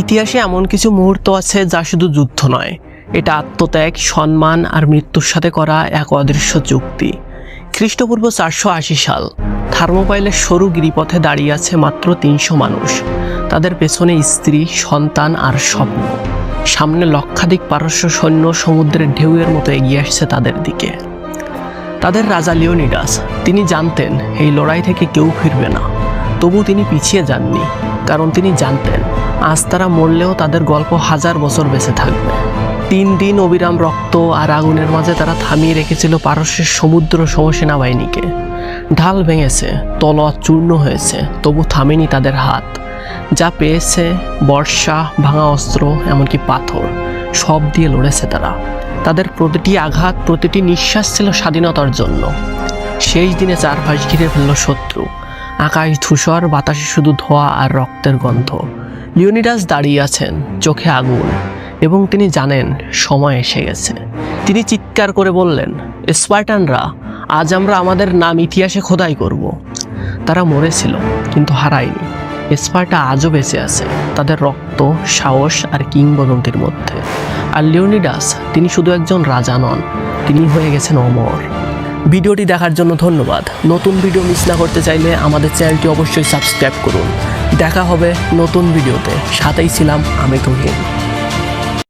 ইতিহাসে এমন কিছু মুহূর্ত আছে যা শুধু যুদ্ধ নয়। এটা আত্মত্যাগ, সম্মান আর মৃত্যুর সাথে করা এক অদৃশ্য চুক্তি খ্রিস্টপূর্ব চারশো আশি সাল, থার্মোপাইলের সরু গিরিপথে দাঁড়িয়ে আছে মাত্র তিনশো মানুষ। তাদের পেছনে স্ত্রী, সন্তান আর স্বপ্ন। সামনে লক্ষাধিক পারস্য সৈন্য সমুদ্রের ঢেউয়ের মতো এগিয়ে আসছে তাদের দিকে। তাদের রাজা লিওনিডাস, তিনি জানতেন এই লড়াই থেকে কেউ ফিরবে না। তবু তিনি পিছিয়ে যাননি, কারণ তিনি জানতেন আজ তারা মরলেও তাদের গল্প হাজার বছর বেঁচে থাকবে। তিন দিন অবিরাম রক্ত আর আগুনের মাঝে তারা থামিয়ে রেখেছিল পারস্যের সমুদ্র সমসেনাবাহিনীকে। ঢাল ভেঙেছে, তলোয়ার চূর্ণ হয়েছে, তবু থামেনি তাদের হাত। যা পেয়েছে, বর্ষা, ভাঙা অস্ত্র, এমনকি পাথর, সব দিয়ে লড়েছে তারা। তাদের প্রতিটি আঘাত, প্রতিটি নিঃশ্বাস ছিল স্বাধীনতার জন্য। শেষ দিনে চারপাশ ঘিরে ফেলল শত্রু। আকাশ ধূসর, বাতাসে শুধু ধোয়া আর রক্তের গন্ধ। লিওনিডাস দাঁড়িয়ে আছেন চোখে আগুন এবং তিনি জানেন সময় এসে গেছে। তিনি চিৎকার করে বললেন, স্পার্টানরা, আজ আমরা আমাদের নাম ইতিহাসে খোদাই করব। তারা মরেছিল, কিন্তু হারায়নি। স্পার্টা আজও বেঁচে আছে, তাদের রক্ত, সাহস আর কিংবদন্তির মধ্যে। আর লিওনিডাস, তিনি শুধু একজন রাজা নন, তিনি হয়ে গেছেন অমর। ভিডিওটি দেখার জন্য ধন্যবাদ। নতুন ভিডিও মিস না করতে চাইলে আমাদের চ্যানেলটি অবশ্যই সাবস্ক্রাইব করুন। দেখা হবে নতুন ভিডিওতে। সাথেই ছিলাম আমি তুহিন।